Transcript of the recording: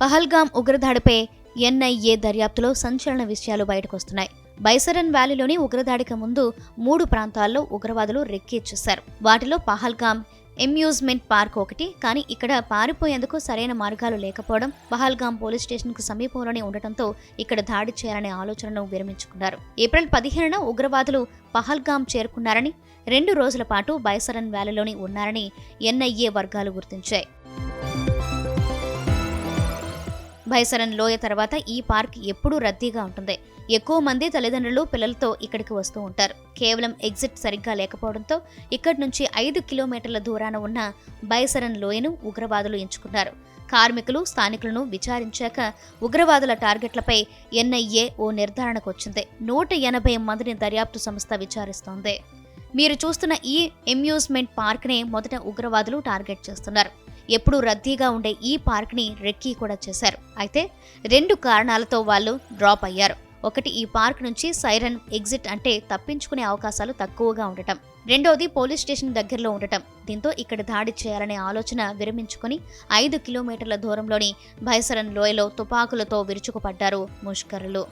Pahalgam ఉగ్రదాడిపై NIA దర్యాప్తులో సంచలన విషయాలు బయటకొస్తున్నాయి. బైసరన్ వ్యాలీలోని ఉగ్రదాడికి ముందు మూడు ప్రాంతాల్లో ఉగ్రవాదులు రెక్కిచ్చేశారు వాటిలో పహల్గాం ఎమ్యూజ్మెంట్ పార్క్ ఒకటి కానీ ఇక్కడ పారిపోయేందుకు సరైన మార్గాలు లేకపోవడం పహల్గాం పోలీస్ స్టేషన్కు సమీపంలోనే ఉండటంతో ఇక్కడ దాడి చేయాలనే ఆలోచనను విరమించుకున్నారు. ఏప్రిల్ పదిహేనున ఉగ్రవాదులు పహల్గాం చేరుకున్నారని రెండు రోజుల పాటు బైసరన్ వ్యాలీలోని ఉన్నారని ఎన్ఐఏ వర్గాలు గుర్తించాయి. బైసరన్ లోయ తర్వాత ఈ పార్క్ ఎప్పుడూ రద్దీగా ఉంటుంది. ఎక్కువ మంది తల్లిదండ్రులు పిల్లలతో ఇక్కడికి వస్తూ ఉంటారు. కేవలం ఎగ్జిట్ సరిగ్గా లేకపోవడంతో ఇక్కడి నుంచి ఐదు కిలోమీటర్ల దూరాన ఉన్న బైసరన్ లోయను ఉగ్రవాదులు ఎంచుకున్నారు. కార్మికులు స్థానికులను విచారించాక ఉగ్రవాదుల టార్గెట్లపై ఎన్ఐఏ ఓ నిర్ధారణకు వచ్చింది. నూట ఎనభై మందిని దర్యాప్తు సంస్థ విచారిస్తోంది. మీరు చూస్తున్న ఈ ఎమ్యూస్మెంట్ పార్క్నే మొదట ఉగ్రవాదులు టార్గెట్ చేస్తున్నారు. ఎప్పుడూ రద్దీగా ఉండే ఈ పార్క్ని రెక్కీ కూడా చేశారు. అయితే రెండు కారణాలతో వాళ్ళు డ్రాప్ అయ్యారు. ఒకటి ఈ పార్క్ నుంచి సైరన్ ఎగ్జిట్ అంటే తప్పించుకునే అవకాశాలు తక్కువగా ఉండటం. రెండవది పోలీస్ స్టేషన్ దగ్గరలో ఉండటం. దీంతో ఇక్కడ దాడి చేయాలనే ఆలోచన విరమించుకుని ఐదు కిలోమీటర్ల దూరంలోని భైసరన్ లోయలో తుపాకులతో విరుచుకుపడ్డారు ముష్కరులు.